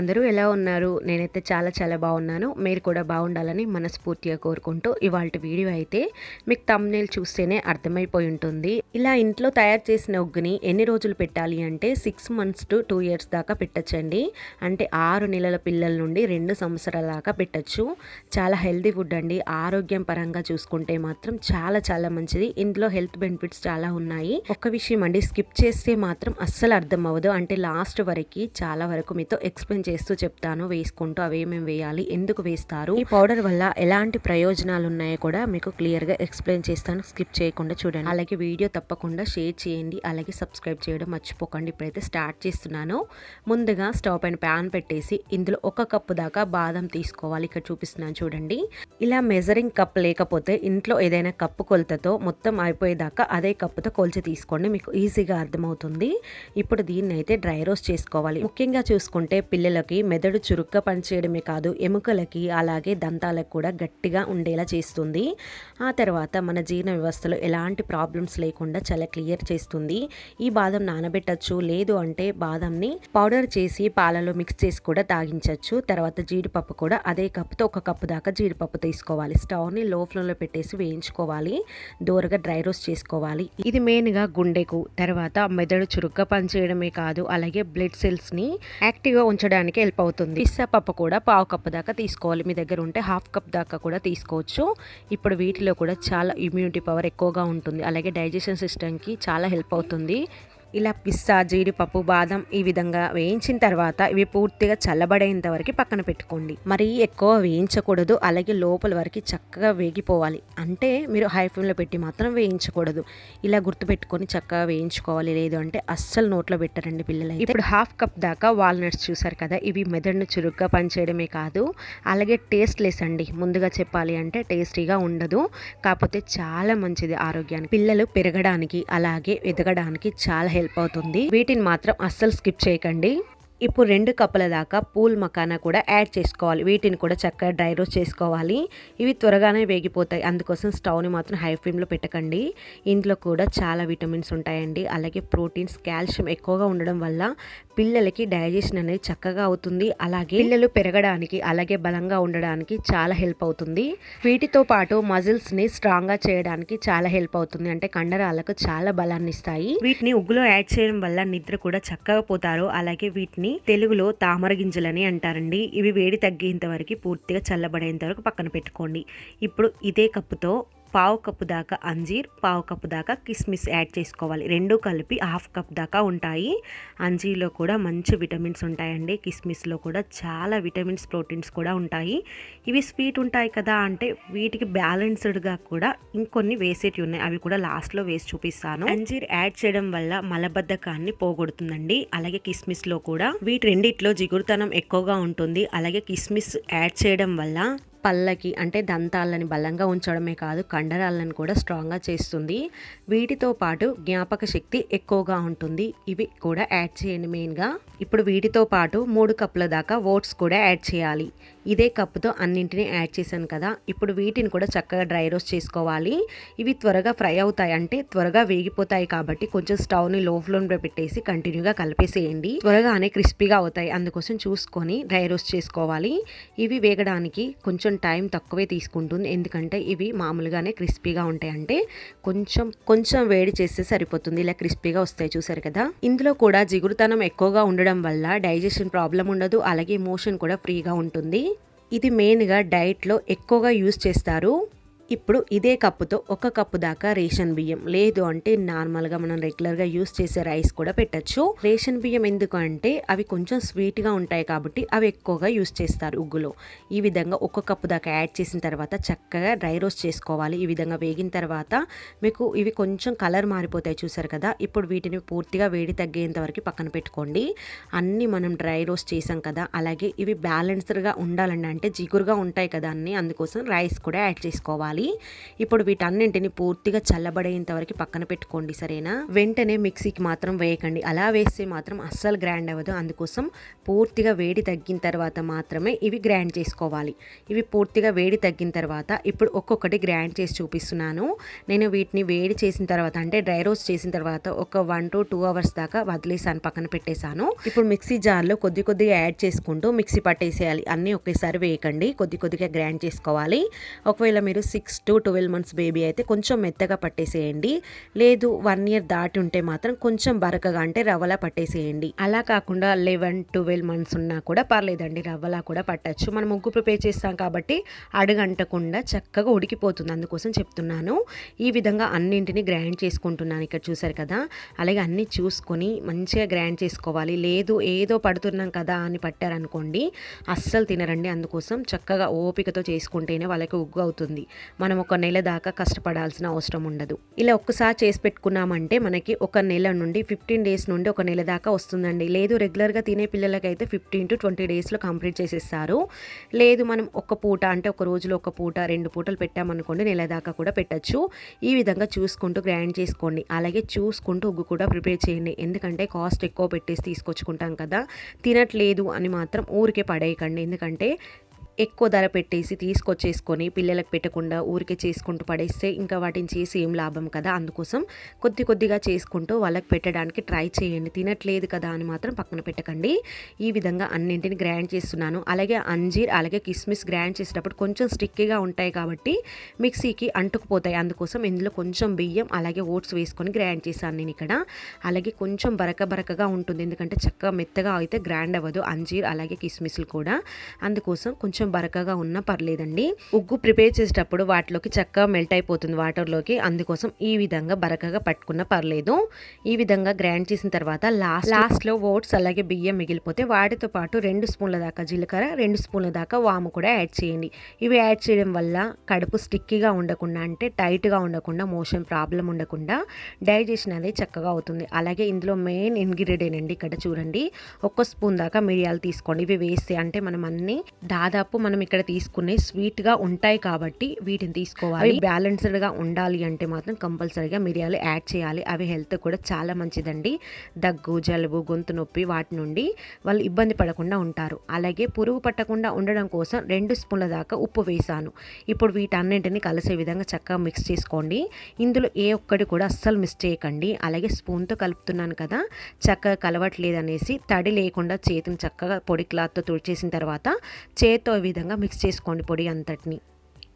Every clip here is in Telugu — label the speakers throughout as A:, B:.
A: అందరూ ఎలా ఉన్నారు? నేనైతే చాలా చాలా బాగున్నాను. మీరు కూడా బాగుండాలని మనస్ఫూర్తిగా కోరుకుంటూ ఇవాళ వీడియో అయితే మీకు తమ్నేల్ చూస్తేనే అర్థమైపోయి ఉంటుంది. ఇలా ఇంట్లో తయారు చేసిన ఉగ్గుని ఎన్ని రోజులు పెట్టాలి అంటే six months to two years దాకా పెట్టచ్చండి. అంటే ఆరు నెలల పిల్లల నుండి రెండు సంవత్సరాల దాకా పెట్టచ్చు. చాలా హెల్తీ ఫుడ్ అండి. ఆరోగ్యం పరంగా చూసుకుంటే మాత్రం చాలా చాలా మంచిది. ఇందులో హెల్త్ బెనిఫిట్స్ చాలా ఉన్నాయి. ఒక విషయం అండి స్కిప్ చేస్తే మాత్రం అస్సలు అర్థం అవ్వదు. అంటే లాస్ట్ వరకు చాలా వరకు మీతో ఎక్స్ప్లెయిన్ చేస్తూ చెప్తాను వేసుకుంటూ అవి ఏమేమి వేయాలి ఎందుకు వేస్తారు ఈ పౌడర్ వల్ల ఎలాంటి ప్రయోజనాలు ఉన్నాయో కూడా మీకు క్లియర్గా ఎక్స్ప్లెయిన్ చేస్తాను. స్కిప్ చేయకుండా చూడండి. అలాగే వీడియో తప్పకుండా షేర్ చేయండి. అలాగే సబ్స్క్రైబ్ చేయడం మర్చిపోకండి. ఇప్పుడైతే స్టార్ట్ చేస్తున్నాను. ముందుగా స్టవ్ పైన ప్యాన్ పెట్టేసి ఇందులో ఒక కప్పు దాకా బాదం తీసుకోవాలి. ఇక్కడ చూపిస్తున్నాను చూడండి. ఇలా మెజరింగ్ కప్ లేకపోతే ఇంట్లో ఏదైనా కప్పు కొలతతో మొత్తం అయిపోయేదాకా అదే కప్పుతో కొలిచి తీసుకోండి. మీకు ఈజీగా అర్థమవుతుంది. ఇప్పుడు దీన్ని అయితే డ్రై రోస్ట్ చేసుకోవాలి. ముఖ్యంగా చూసుకుంటే పిల్లలకి మెదడు చురుగ్గా చేయడమే కాదు ఎముకలకి అలాగే దంతాలకు కూడా గట్టిగా ఉండేలా చేస్తుంది. ఆ తర్వాత మన జీర్ణ వ్యవస్థలో ఎలాంటి ప్రాబ్లమ్స్ లేకుండా చాలా క్లియర్ చేస్తుంది. ఈ బాదం నానబెట్టచ్చు లేదు అంటే బాదంని పౌడర్ చేసి పాలలో మిక్స్ చేసి కూడా తాగించవచ్చు తర్వాత జీడిపప్పు కూడా అదే కప్పుతో ఒక కప్పు దాకా జీడిపప్పు తీసుకోవాలి. స్టవ్ని లో ఫ్లేమ్లో పెట్టేసి వేయించుకోవాలి. దూరగా డ్రై రోస్ట్ చేసుకోవాలి. ఇది మెయిన్గా గుండెకు తర్వాత మెదడు చురుగ్గా పనిచేయడమే కాదు అలాగే బ్లడ్ సెల్స్ని యాక్టివ్గా ఉంచడానికి హెల్ప్ అవుతుంది. పిస్సా పప్పు కూడా పావు కప్పు దాకా తీసుకోవాలి. మీ దగ్గర ఉంటే హాఫ్ కప్ దాకా కూడా తీసుకోవచ్చు. ఇప్పుడు వీటిలో కూడా చాలా ఇమ్యూనిటీ పవర్ ఎక్కువగా ఉంటుంది. అలాగే డైజెషన్ సిస్టమ్కి చాలా హెల్ప్ అవుతుంది. ఇలా పిస్తా జీడిపప్పు బాదం ఈ విధంగా వేయించిన తర్వాత ఇవి పూర్తిగా చల్లబడేంత వరకు పక్కన పెట్టుకోండి. మరి ఎక్కువ వేయించకూడదు. అలాగే లోపల వరకు చక్కగా వేగిపోవాలి. అంటే మీరు హై ఫ్లేమ్లో పెట్టి మాత్రం వేయించకూడదు. ఇలా గుర్తుపెట్టుకొని చక్కగా వేయించుకోవాలి. లేదు అంటే అస్సలు నోట్లో పెట్టరండి పిల్లలు ఇప్పుడు హాఫ్ కప్ దాకా వాల్నట్స్ చూసారు కదా ఇవి మెదడును చురుగ్గా పనిచేయడమే కాదు అలాగే టేస్ట్ లెస్ అండి. ముందుగా చెప్పాలి అంటే టేస్టీగా ఉండదు కాకపోతే చాలా మంచిది ఆరోగ్యానికి. పిల్లలు పెరగడానికి అలాగే ఎదగడానికి చాలా హెల్ప్ అవుతుంది. వీటిని మాత్రం అస్సలు స్కిప్ చేయకండి. ఇప్పుడు రెండు కప్పుల దాకా పూల్ మకానా కూడా యాడ్ చేసుకోవాలి. వీటిని కూడా చక్కగా డ్రై రోస్ట్ చేసుకోవాలి. ఇవి త్వరగానే వేగిపోతాయి. అందుకోసం స్టవ్ని మాత్రం హై ఫ్లేమ్లో పెట్టకండి. ఇందులో కూడా చాలా విటమిన్స్ ఉంటాయండి. అలాగే ప్రోటీన్స్ కాల్షియం ఎక్కువగా ఉండడం వల్ల పిల్లలకి డైజెషన్ అనేది చక్కగా అవుతుంది. అలాగే పిల్లలు పెరగడానికి అలాగే బలంగా ఉండడానికి చాలా హెల్ప్ అవుతుంది. వీటితో పాటు మజిల్స్ని స్ట్రాంగ్గా చేయడానికి చాలా హెల్ప్ అవుతుంది. అంటే కండరాలకు చాలా బలాన్ని ఇస్తాయి. వీటిని ఉగ్గులో యాడ్ చేయడం వల్ల నిద్ర కూడా చక్కగా పోతారు. అలాగే వీటిని తెలుగులో తామర గింజలని అంటారండి. ఇవి వేడి తగ్గేంత వరకు పూర్తిగా చల్లబడేంత వరకు పక్కన పెట్టుకోండి. ఇప్పుడు ఇదే కప్పుతో పావు కప్పు దాకా అంజీర్ పావు కప్పు దాకా కిస్మిస్ యాడ్ చేసుకోవాలి. రెండు కలిపి హాఫ్ కప్ దాకా ఉంటాయి. అంజీర్లో కూడా మంచి విటమిన్స్ ఉంటాయండి. కిస్మిస్లో కూడా చాలా విటమిన్స్ ప్రోటీన్స్ కూడా ఉంటాయి. ఇవి స్వీట్ ఉంటాయి కదా అంటే వీటికి బ్యాలెన్స్డ్గా కూడా ఇంకొన్ని వేసేటివి ఉన్నాయి. అవి కూడా లాస్ట్లో వేసి చూపిస్తాను. అంజీర్ యాడ్ చేయడం వల్ల మలబద్ధకాన్ని పోగొడుతుందండి. అలాగే కిస్మిస్లో కూడా వీటి రెండిట్లో జిగురుతనం ఎక్కువగా ఉంటుంది. అలాగే కిస్మిస్ యాడ్ చేయడం వల్ల పళ్ళకి అంటే దంతాలని బలంగా ఉంచడమే కాదు కండరాలను కూడా స్ట్రాంగ్గా చేస్తుంది. వీటితో పాటు జ్ఞాపక శక్తి ఎక్కువగా ఉంటుంది. ఇవి కూడా యాడ్ చేయండి మెయిన్గా ఇప్పుడు వీటితో పాటు మూడు కప్పుల దాకా ఓట్స్ కూడా యాడ్ చేయాలి. ఇదే కప్పుతో అన్నింటినీ యాడ్ చేశాను కదా. ఇప్పుడు వీటిని కూడా చక్కగా డ్రై రోస్ట్ చేసుకోవాలి. ఇవి త్వరగా ఫ్రై అవుతాయి. అంటే త్వరగా వేగిపోతాయి కాబట్టి కొంచెం స్టవ్ని లో ఫ్లేమ్లో పెట్టేసి కంటిన్యూగా కలిపేసేయండి. త్వరగానే క్రిస్పీగా అవుతాయి. అందుకోసం చూసుకొని డ్రై రోస్ట్ చేసుకోవాలి. ఇవి వేగడానికి కొంచెం కొంచెం టైం తక్కువే తీసుకుంటుంది. ఎందుకంటే ఇవి మామూలుగానే క్రిస్పీగా ఉంటాయి. అంటే కొంచెం కొంచెం వేడి చేస్తే సరిపోతుంది. ఇలా క్రిస్పీగా వస్తాయి చూసారు కదా. ఇందులో కూడా జిగురుతనం ఎక్కువగా ఉండడం వల్ల డైజెషన్ ప్రాబ్లం ఉండదు. అలాగే మోషన్ కూడా ఫ్రీగా ఉంటుంది. ఇది మెయిన్గా డైట్లో ఎక్కువగా యూస్ చేస్తారు. ఇప్పుడు ఇదే కప్పుతో ఒక కప్పు దాకా రేషన్ బియ్యం. లేదు అంటే నార్మల్గా మనం రెగ్యులర్గా యూస్ చేసే రైస్ కూడా పెట్టచ్చు. రేషన్ బియ్యం ఎందుకు అంటే అవి కొంచెం స్వీట్గా ఉంటాయి కాబట్టి అవి ఎక్కువగా యూస్ చేస్తారు ఉగ్గులో. ఈ విధంగా ఒక కప్పు దాకా యాడ్ చేసిన తర్వాత చక్కగా డ్రై రోస్ట్ చేసుకోవాలి. ఈ విధంగా వేగిన తర్వాత మీకు ఇవి కొంచెం కలర్ మారిపోతాయి చూసారు కదా. ఇప్పుడు వీటిని పూర్తిగా వేడి తగ్గేంత వరకు పక్కన పెట్టుకోండి. అన్నీ మనం డ్రై రోస్ట్ చేసాం కదా. అలాగే ఇవి బ్యాలెన్స్డ్గా ఉండాలండి. అంటే జిగురుగా ఉంటాయి కదా అన్నీ. అందుకోసం రైస్ కూడా యాడ్ చేసుకోవాలి. చేసుకోవాలి. ఇప్పుడు వీటన్నింటిని పూర్తిగా చల్లబడేంత వరకు పక్కన పెట్టుకోండి సరేనా? వెంటనే మిక్సీకి మాత్రం వేయకండి. అలా వేస్తే మాత్రం అస్సలు గ్రైండ్ అవ్వదు. అందుకోసం పూర్తిగా వేడి తగ్గిన తర్వాత మాత్రమే ఇవి గ్రైండ్ చేసుకోవాలి. ఇవి పూర్తిగా వేడి తగ్గిన తర్వాత ఇప్పుడు ఒక్కొక్కటి గ్రైండ్ చేసి చూపిస్తున్నాను. నేను వీటిని వేడి చేసిన తర్వాత అంటే డ్రై రోస్ట్ చేసిన తర్వాత ఒక వన్ టు టూ అవర్స్ దాకా వదిలేసాను పక్కన పెట్టేశాను. ఇప్పుడు మిక్సీ జార్లో కొద్ది కొద్దిగా యాడ్ చేసుకుంటూ మిక్సీ పట్టేసేయాలి. అన్నీ ఒకేసారి వేయకండి. కొద్ది కొద్దిగా గ్రైండ్ చేసుకోవాలి. ఒకవేళ మీరు six to twelve months baby అయితే కొంచెం మెత్తగా పట్టేసేయండి. లేదు వన్ ఇయర్ దాటి ఉంటే మాత్రం కొంచెం బరకగా అంటే రవ్వలా పట్టేసేయండి. అలా కాకుండా లెవెన్ ట్వెల్వ్ మంత్స్ ఉన్నా కూడా పర్లేదండి రవ్వలా కూడా పట్టచ్చు. మనం ముగ్గు ప్రిపేర్ చేస్తాం కాబట్టి అడుగంటకుండా చక్కగా ఉడికిపోతుంది అందుకోసం చెప్తున్నాను. ఈ విధంగా అన్నింటిని గ్రైండ్ చేసుకుంటున్నాను ఇక్కడ చూసారు కదా. అలాగే అన్నీ చూసుకొని మంచిగా గ్రైండ్ చేసుకోవాలి. లేదు ఏదో పడుతున్నాం కదా అని పట్టారనుకోండి అస్సలు తినరండి. అందుకోసం చక్కగా ఓపికతో చేసుకుంటేనే వాళ్ళకి ఉగ్గు అవుతుంది. మనం ఒక నెల దాకా కష్టపడాల్సిన అవసరం ఉండదు. ఇలా ఒక్కసారి చేసి పెట్టుకున్నామంటే మనకి ఒక నెల నుండి ఫిఫ్టీన్ డేస్ నుండి ఒక నెల దాకా వస్తుందండి. లేదు రెగ్యులర్గా తినే పిల్లలకైతే ఫిఫ్టీన్ టు ట్వంటీ డేస్లో కంప్లీట్ చేసేస్తారు. లేదు మనం ఒక పూట అంటే ఒక రోజులో ఒక పూట రెండు పూటలు పెట్టామనుకోండి నెల దాకా కూడా పెట్టచ్చు. ఈ విధంగా చూసుకుంటూ గ్రైండ్ చేసుకోండి. అలాగే చూసుకుంటూ ఉగ్గు కూడా ప్రిపేర్ చేయండి. ఎందుకంటే కాస్ట్ ఎక్కువ పెట్టేసి తీసుకొచ్చుకుంటాం కదా. తినట్లేదు అని మాత్రం ఊరికే పడేయకండి. ఎందుకంటే ఎక్కువ ధర పెట్టేసి తీసుకొచ్చేసుకొని పిల్లలకు పెట్టకుండా ఊరికే చేసుకుంటూ పడేస్తే ఇంకా వాటిని చేసి ఏం లాభం కదా? అందుకోసం కొద్ది కొద్దిగా చేసుకుంటూ వాళ్ళకి పెట్టడానికి ట్రై చేయండి. తినట్లేదు కదా అని మాత్రం పక్కన పెట్టకండి. ఈ విధంగా అన్నింటిని గ్రైండ్ చేస్తున్నాను. అలాగే అంజీర్ అలాగే కిస్మిస్ గ్రైండ్ చేసేటప్పుడు కొంచెం స్టిక్కీగా ఉంటాయి కాబట్టి మిక్సీకి అంటుకుపోతాయి. అందుకోసం ఇందులో కొంచెం బియ్యం అలాగే ఓట్స్ వేసుకొని గ్రైండ్ చేశాను నేను ఇక్కడ. అలాగే కొంచెం బరక బరకగా ఉంటుంది. ఎందుకంటే చక్కగా మెత్తగా అయితే గ్రైండ్ అవ్వదు అంజీర్ అలాగే కిస్మిస్లు కూడా. అందుకోసం కొంచెం బరకగా ఉన్నా పర్లేదండి. ఉగ్గు ప్రిపేర్ చేసేటప్పుడు వాటిలోకి చక్కగా మెల్ట్ అయిపోతుంది వాటర్లోకి. అందుకోసం ఈ విధంగా బరకగా పట్టుకున్న పర్లేదు. ఈ విధంగా గ్రైండ్ చేసిన తర్వాత లాస్ట్ లాస్ట్లో ఓట్స్ అలాగే బియ్యం మిగిలిపోతే వాటితో పాటు రెండు స్పూన్ల దాకా జీలకర్ర రెండు స్పూన్ల దాకా వాము కూడా యాడ్ చేయండి. ఇవి యాడ్ చేయడం వల్ల కడుపు స్టిక్కీగా ఉండకుండా అంటే టైట్గా ఉండకుండా మోషన్ ప్రాబ్లం ఉండకుండా డైజెషన్ అనేది చక్కగా అవుతుంది. అలాగే ఇందులో మెయిన్ ఇంగ్రీడియంట్ అండి ఇక్కడ చూడండి. ఒక్క స్పూన్ దాకా మిరియాలు తీసుకోండి. ఇవి వేస్తే అంటే మనం అన్ని దాదాపు మనం ఇక్కడ తీసుకునే స్వీట్గా ఉంటాయి కాబట్టి వీటిని తీసుకోవాలి. బ్యాలెన్స్డ్గా ఉండాలి అంటే మాత్రం కంపల్సరీగా మిరియాలు యాడ్ చేయాలి. అవి హెల్త్ కూడా చాలా మంచిదండి. దగ్గు జలుబు గొంతు నొప్పి వాటి నుండి వాళ్ళు ఇబ్బంది పడకుండా ఉంటారు. అలాగే పురుగు పట్టకుండా ఉండడం కోసం రెండు స్పూన్ల దాకా ఉప్పు వేసాను. ఇప్పుడు వీటన్నింటిని కలిసే విధంగా చక్కగా మిక్స్ చేసుకోండి. ఇందులో ఏ ఒక్కటి కూడా అస్సలు మిస్ చేయకండి. అలాగే స్పూన్తో కలుపుతున్నాను కదా చక్కగా కలవట్లేదు అనేసి తడి లేకుండా చేతిని చక్కగా పొడి క్లాత్తో తుడిచేసిన తర్వాత చేత్తో విధంగా మిక్స్ చేసుకోండి పొడి అంతటిని.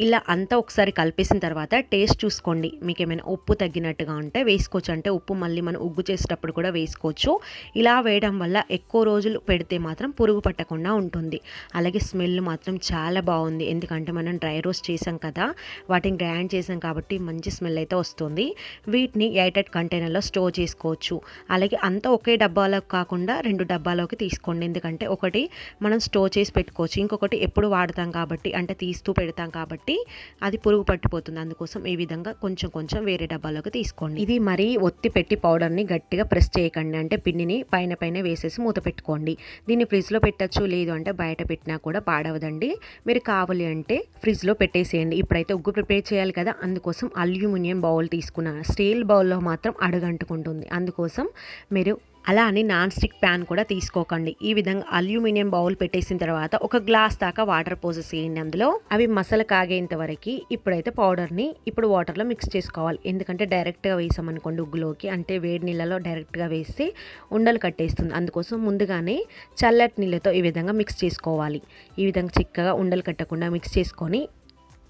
A: ఇలా అంతా ఒకసారి కలిపేసిన తర్వాత టేస్ట్ చూసుకోండి. మీకు ఏమైనా ఉప్పు తగ్గినట్టుగా ఉంటే వేసుకోవచ్చు. అంటే ఉప్పు మళ్ళీ మనం ఉగ్గు చేసేటప్పుడు కూడా వేసుకోవచ్చు. ఇలా వేయడం వల్ల ఎక్కువ రోజులు పెడితే మాత్రం పురుగు పట్టకుండా ఉంటుంది. అలాగే స్మెల్ మాత్రం చాలా బాగుంది. ఎందుకంటే మనం డ్రై రోస్ట్ చేసాం కదా వాటిని గ్రైండ్ చేసాం కాబట్టి మంచి స్మెల్ అయితే వస్తుంది. వీటిని ఎయిటెడ్ కంటైనర్లో స్టోర్ చేసుకోవచ్చు. అలాగే అంతా ఒకే డబ్బాలో కాకుండా రెండు డబ్బాలోకి తీసుకోండి. ఎందుకంటే ఒకటి మనం స్టోర్ చేసి పెట్టుకోవచ్చు. ఇంకొకటి ఎప్పుడు వాడతాం కాబట్టి అంటే తీస్తూ పెడతాం కాబట్టి అది పురుగు పట్టిపోతుంది. అందుకోసం ఈ విధంగా కొంచెం కొంచెం వేరే డబ్బాలోకి తీసుకోండి. ఇది మరీ ఒత్తి పెట్టి పౌడర్ని గట్టిగా ప్రెస్ చేయకండి. అంటే పిండిని పైన పైన వేసేసి మూత పెట్టుకోండి. దీన్ని ఫ్రిడ్జ్లో పెట్టచ్చు లేదు అంటే బయట పెట్టినా కూడా పాడవదండి. మీరు కావాలి అంటే ఫ్రిడ్జ్లో పెట్టేసేయండి. ఇప్పుడైతే ఉగ్గు ప్రిపేర్ చేయాలి కదా. అందుకోసం అల్యూమినియం బౌల్ తీసుకున్నాను స్టీల్ బౌల్లో మాత్రం అడుగంటుకుంటుంది. అందుకోసం మీరు అలా అని నాన్ స్టిక్ ప్యాన్ కూడా తీసుకోకండి. ఈ విధంగా అల్యూమినియం బౌల్ పెట్టేసిన తర్వాత ఒక గ్లాస్ దాకా వాటర్ పోసేసేయండి అందులో. అవి మసలు కాగేంత వరకు ఇప్పుడైతే పౌడర్ని ఇప్పుడు వాటర్లో మిక్స్ చేసుకోవాలి. ఎందుకంటే డైరెక్ట్గా వేసామనుకోండి ఉగ్గులోకి అంటే వేడి నీళ్ళలో డైరెక్ట్గా వేస్తే ఉండలు కట్టేస్తుంది. అందుకోసం ముందుగానే చల్లటి నీళ్ళతో ఈ విధంగా మిక్స్ చేసుకోవాలి. ఈ విధంగా చిక్కగా ఉండలు కట్టకుండా మిక్స్ చేసుకొని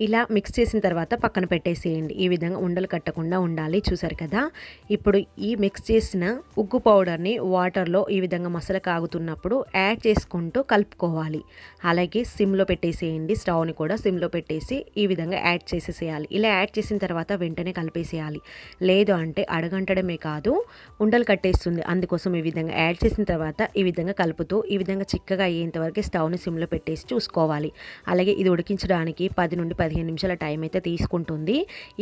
A: ఇలా మిక్స్ చేసిన తర్వాత పక్కన పెట్టేసేయండి. ఈ విధంగా ఉండలు కట్టకుండా ఉండాలి. చూసారు కదా? ఇప్పుడు ఈ మిక్స్ చేసిన ఉగ్గు పౌడర్ని వాటర్లో ఈ విధంగా మసాలా కాగుతున్నప్పుడు యాడ్ చేసుకుంటూ కలుపుకోవాలి. అలాగే సిమ్లో పెట్టేసేయండి. స్టవ్ని కూడా సిమ్లో పెట్టేసి ఈ విధంగా యాడ్ చేసేసేయాలి. ఇలా యాడ్ చేసిన తర్వాత వెంటనే కలిపేసేయాలి. లేదు అంటే అడగంటడమే కాదు ఉండలు కట్టేస్తుంది. అందుకోసం ఈ విధంగా యాడ్ చేసిన తర్వాత ఈ విధంగా కలుపుతూ ఈ విధంగా చిక్కగా అయ్యేంత వరకు స్టవ్ని సిమ్లో పెట్టేసి చూసుకోవాలి. అలాగే ఇది ఉడికించడానికి పది నుండి పది పదిహేను నిమిషాల టైం అయితే తీసుకుంటుంది.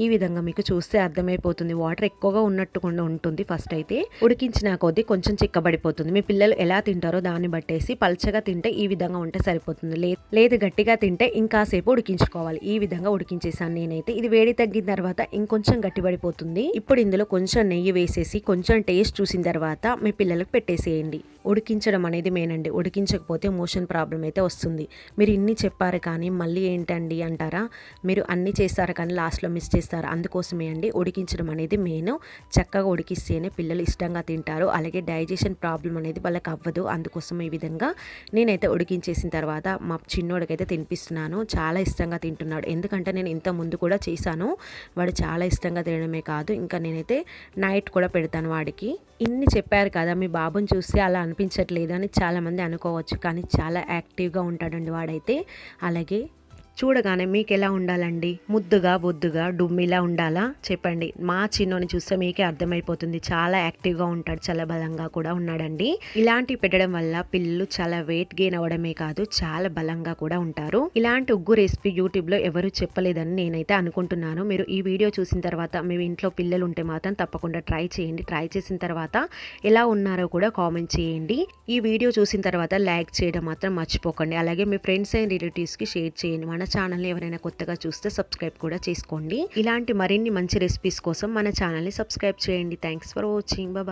A: ఈ విధంగా మీకు చూస్తే అర్థమైపోతుంది. వాటర్ ఎక్కువగా ఉన్నట్టుకుండా ఉంటుంది ఫస్ట్ అయితే. ఉడికించిన కొద్దీ కొంచెం చిక్కబడిపోతుంది. మీ పిల్లలు ఎలా తింటారో దాన్ని బట్టేసి పల్చగా తింటే ఈ విధంగా ఉంటే సరిపోతుంది. లేదు గట్టిగా తింటే ఇంకాసేపు ఉడికించుకోవాలి. ఈ విధంగా ఉడికించేసాను నేనైతే. ఇది వేడి తగ్గిన తర్వాత ఇంకొంచెం గట్టిపడిపోతుంది ఇప్పుడు ఇందులో కొంచెం నెయ్యి వేసేసి కొంచెం టేస్ట్ చూసిన తర్వాత మీ పిల్లలకు పెట్టేసేయండి. ఉడికించడం అనేది మెయిన్ అండి. ఉడికించకపోతే మోషన్ ప్రాబ్లం అయితే వస్తుంది. మీరు ఇన్ని చెప్పారు కానీ మళ్ళీ ఏంటండి అంటారా? మీరు అన్ని చేస్తారు కానీ లాస్ట్లో మిస్ చేస్తారు. అందుకోసమే అండి ఉడికించడం అనేది మెయిన్ చక్కగా ఉడికిస్తేనే పిల్లలు ఇష్టంగా తింటారు. అలాగే డైజెషన్ ప్రాబ్లం అనేది వాళ్ళకి అవ్వదు. అందుకోసం ఈ విధంగా నేనైతే ఉడికించేసిన తర్వాత మా చిన్నోడికైతే తినిపిస్తున్నాను. చాలా ఇష్టంగా తింటున్నాడు. ఎందుకంటే నేను ఇంత ముందు కూడా చేశాను. వాడు చాలా ఇష్టంగా తినడమే కాదు. ఇంకా నేనైతే నైట్ కూడా పెడతాను వాడికి. ఇన్ని చెప్పారు కదా మీ బాబుని చూస్తే అలా అనిపించట్లేదు అని చాలామంది అనుకోవచ్చు. కానీ చాలా యాక్టివ్గా ఉంటాడండి వాడైతే. అలాగే చూడగానే మీకు ఎలా ఉండాలండి? ముద్దుగా బొద్దుగా డుమ్మిలా ఉండాలా? చెప్పండి. మా చిన్నోని చూస్తే మీకే అర్థమైపోతుంది. చాలా యాక్టివ్గా ఉంటాడు చాలా బలంగా కూడా ఉన్నాడండి. ఇలాంటివి పెట్టడం వల్ల పిల్లలు చాలా వెయిట్ గెయిన్ అవ్వడమే కాదు చాలా బలంగా కూడా ఉంటారు. ఇలాంటి ఉగ్గు రెసిపీ యూట్యూబ్లో ఎవరు చెప్పలేదని నేనైతే అనుకుంటున్నాను. మీరు ఈ వీడియో చూసిన తర్వాత మీ ఇంట్లో పిల్లలు ఉంటే మాత్రం తప్పకుండా ట్రై చేయండి. ట్రై చేసిన తర్వాత ఎలా ఉన్నారో కూడా కామెంట్ చేయండి. ఈ వీడియో చూసిన తర్వాత లైక్ చేయడం మాత్రం మర్చిపోకండి. అలాగే మీ ఫ్రెండ్స్ అండ్ రిలేటివ్స్కి షేర్ చేయండి. మన ఛానల్ని ఎవరైనా కొత్తగా చూస్తే సబ్స్క్రైబ్ కూడా చేసుకోండి. ఇలాంటి మరిన్ని మంచి రెసిపీస్ కోసం మన ఛానల్ని సబ్స్క్రైబ్ చేయండి. Thanks for watching bye